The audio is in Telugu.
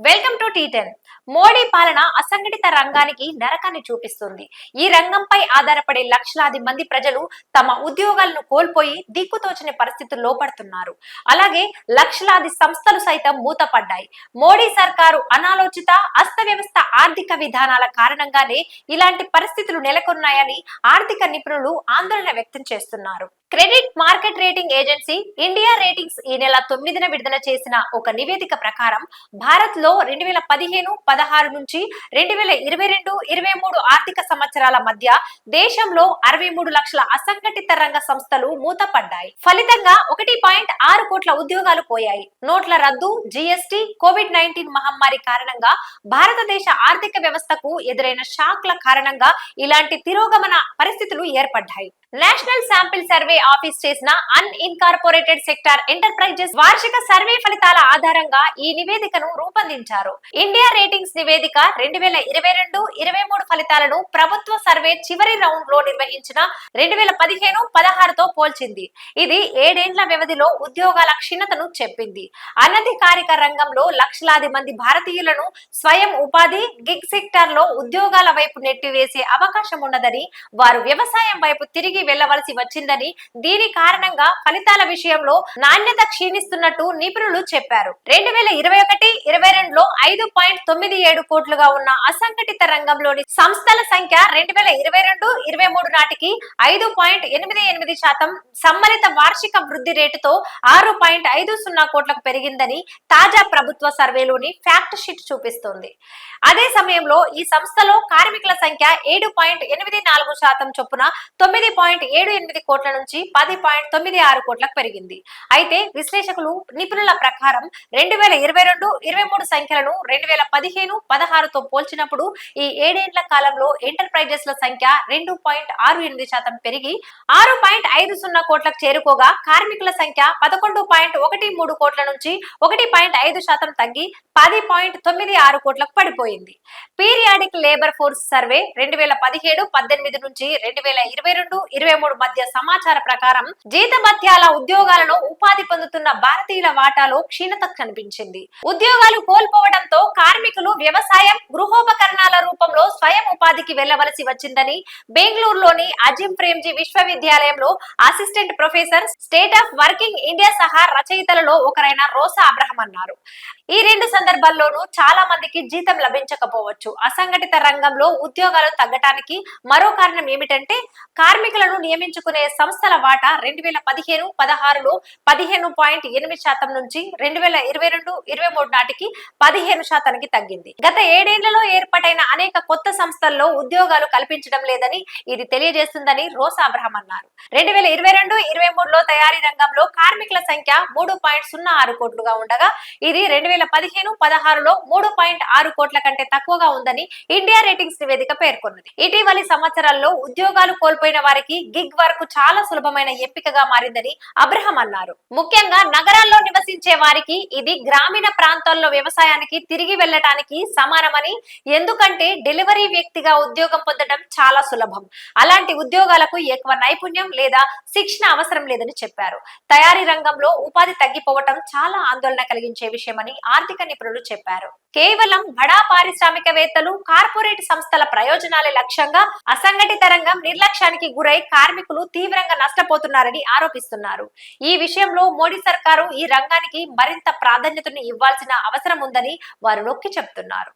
Welcome to T ten Modi పాలన అసంఘటిత రంగానికి నరకాన్ని చూపిస్తుంది. ఈ రంగంపై ఆధారపడే లక్షలాది మంది ప్రజలు తమ ఉద్యోగాలను కోల్పోయి దిక్కుతోచని పరిస్థితుల్లో పడుతున్నారు అలాగే లక్షలాది సంస్థలు సైతం మూతపడ్డాయి. మోడీ సర్కారు అనాలోచిత అస్తవ్యవస్థ ఆర్థిక విధానాల కారణంగానే ఇలాంటి పరిస్థితులు నెలకొన్నాయని ఆర్థిక నిపుణులు ఆందోళన వ్యక్తం చేస్తున్నారు. Credit market rating agency India ratings ఈ నెల తొమ్మిదిన విడుదల చేసిన ఒక నివేదిక ప్రకారం భారత్లో రెండు వేల పదిహేను పదహారు నుంచి రెండు వేల ఇరవై రెండు ఇరవై మూడు ఆర్థిక సంవత్సరాల మధ్య దేశంలో అరవై మూడు లక్షల అసంఘటిత రంగ సంస్థలు మూతపడ్డాయి. ఫలితంగా ఒకటి పాయింట్ ఆరు కోట్ల ఉద్యోగాలు పోయాయి. నోట్ల రద్దు జిఎస్టి కోవిడ్ నైన్టీన్ మహమ్మారి కారణంగా భారతదేశ ఆర్థిక వ్యవస్థకు ఎదురైన షాక్ల కారణంగా ఇలాంటి తిరోగమన పరిస్థితులు ఏర్పడ్డాయి. నేషనల్ శాంపిల్ సర్వే ఆఫీస్ చేసిన అన్ ఇన్కార్పొరేటెడ్ సెక్టార్ ఎంటర్ప్రైజెస్ వార్షిక సర్వే ఫలితాల ఆధారంగా ఈ నివేదికను రూపొందించారు. ఇండియా రేటింగ్స్ నివేదిక రెండు వేల ఇరవై రెండు ఇరవై మూడు ఫలితాలను ప్రభుత్వ సర్వే చివరి రౌండ్లో నిర్వహించిన రెండు వేల పదిహేను పదహారుతో పోల్చింది. ఇది ఏడేండ్ల వ్యవధిలో ఉద్యోగాల క్షీణతను చెప్పింది. అనధికారిక రంగంలో లక్షలాది మంది భారతీయులను స్వయం ఉపాధి గిగ్ సెక్టార్లో ఉద్యోగాల వైపు నెట్టివేసే అవకాశం ఉన్నదని వారు వ్యవసాయం వైపు తిరిగి వెళ్ళవలసి వచ్చిందని దీని కారణంగా ఫలితాల విషయంలో నాణ్యత క్షీణిస్తున్నట్టు నిపుణులు చెప్పారు. రెండు వేల ఇరవై ఒకటి ఇరవై రెండులో ఐదు పాయింట్ తొమ్మిది ఏడు కోట్లుగా ఉన్న అసంఘటిత రంగంలోని సంస్థల సంఖ్య రెండు వేల ఇరవై రెండు ఇరవై మూడు నాటికి ఐదు పాయింట్ ఎనిమిది ఎనిమిది శాతం సమ్మలిత వార్షిక వృద్ధి రేటుతో ఆరు పాయింట్ ఐదు సున్నా కోట్లకు పెరిగిందని తాజా ప్రభుత్వ సర్వేలోని ఫ్యాక్ట్ షీట్ చూపిస్తోంది. అదే సమయంలో ఈ సంస్థలో కార్మికుల సంఖ్య ఏడు పాయింట్ ఎనిమిది నాలుగు శాతం చొప్పున తొమ్మిది పాయింట్ ఏడు ఎనిమిది కోట్ల నుంచి పది పాయింట్ తొమ్మిది ఆరు కోట్లకు పెరిగింది. అయితే విశ్లేషకులు నిపుణుల ప్రకారం రెండు వేల ఇరవై రెండు ఇరవై మూడు సంఖ్యలను రెండు వేల పదిహేను పదహారుతో పోల్చినప్పుడు ఈ ఏడేండ్ల కాలంలో ఎంటర్ప్రైజెస్ల సంఖ్య రెండు పాయింట్ ఆరు ఎనిమిది శాతం పెరిగి ఆరు పాయింట్ ఐదు సున్నా కోట్లకు చేరుకోగా కార్మికుల సంఖ్య పదకొండు పాయింట్ ఒకటి మూడు కోట్ల నుంచి ఒకటి పాయింట్ ఐదు శాతం తగ్గి పది పాయింట్ తొమ్మిది ఆరు కోట్లకు పడిపోయింది. పీరియాడిక్ లేబర్ ఫోర్స్ సర్వే రెండు వేల పదిహేడు పద్దెనిమిది నుంచి రెండు వేల ఇరవై రెండు ఇరవై మూడు మధ్య సమాచార ప్రకారం జీతభత్యాల ఉద్యోగాలలో ఉపాధి పొందుతున్న భారతీయుల వాటాలో క్షీణత కనిపించింది. ఉద్యోగాలు కోల్పోవడంతో కార్మికులు వ్యవసాయం గృహోపకరణాల రూపంలో స్వయం ఉపాధికి వెళ్ళవలసి వచ్చిందని బెంగళూరులోని అజిం ప్రేమ్జీ విశ్వవిద్యాలయంలో assistant professor state of working India సహా రచయితలలో ఒకరైన రోసా అబ్రహం అన్నారు. ఈ రెండు సందర్భాల్లోనూ చాలా మందికి జీతం లభించకపోవచ్చు. అసంఘటిత రంగంలో ఉద్యోగాలు తగ్గటానికి మరో కారణం ఏమిటంటే కార్మికుల కార్మికులను నియమించుకునే సంస్థల వాటా రెండు వేల పదిహేను పదహారులో పదిహేను పాయింట్ ఎనిమిది శాతం నుంచి రెండు వేల ఇరవై రెండు ఇరవై మూడు నాటికి పదిహేను శాతానికి తగ్గింది. గత ఏడేళ్ళలో ఏర్పాటైన అనేక కొత్త సంస్థల్లో ఉద్యోగాలు కల్పించడం లేదని ఇది తెలియజేస్తుందని రోస్ అబ్రహం అన్నారు. రెండు వేల ఇరవై రెండు ఇరవై మూడులో తయారీ రంగంలో కార్మికుల సంఖ్య మూడు పాయింట్ సున్నా ఆరు కోట్లుగా ఉండగా ఇది రెండు వేల పదిహేను పదహారులో మూడు పాయింట్ ఆరు కోట్ల కంటే తక్కువగా ఉందని ఇండియా రేటింగ్స్ నివేదిక పేర్కొన్నది. ఇటీవలి సంవత్సరాల్లో ఉద్యోగాలు కోల్పోయిన వారికి గిగ్ వరకు చాలా సులభమైన ఎంపికగా మారిందని అబ్రహం అన్నారు. ముఖ్యంగా నగరాల్లో నివసించే వారికి ఇది గ్రామీణ ప్రాంతాల్లో వ్యవసాయానికి తిరిగి వెళ్ళటానికి సమానమని ఎందుకంటే డెలివరీ వ్యక్తిగా ఉద్యోగం పొందడం చాలా సులభం. అలాంటి ఉద్యోగాలకు ఎక్కువ నైపుణ్యం లేదా శిక్షణ అవసరం లేదని చెప్పారు. తయారీ రంగంలో ఉపాధి తగ్గిపోవటం చాలా ఆందోళన కలిగించే విషయమని ఆర్థిక నిపుణులు చెప్పారు. కేవలం బడా పారిశ్రామికవేత్తలు కార్పొరేట్ సంస్థల ప్రయోజనాలే లక్ష్యంగా అసంఘటిత రంగం నిర్లక్ష్యానికి గురై కార్మికులు తీవ్రంగా నష్టపోతున్నారని ఆరోపిస్తున్నారు. ఈ విషయంలో మోడీ సర్కారు ఈ రంగానికి మరింత ప్రాధాన్యతను ఇవ్వాల్సిన అవసరం ఉందని వారు నొక్కి చెబుతున్నారు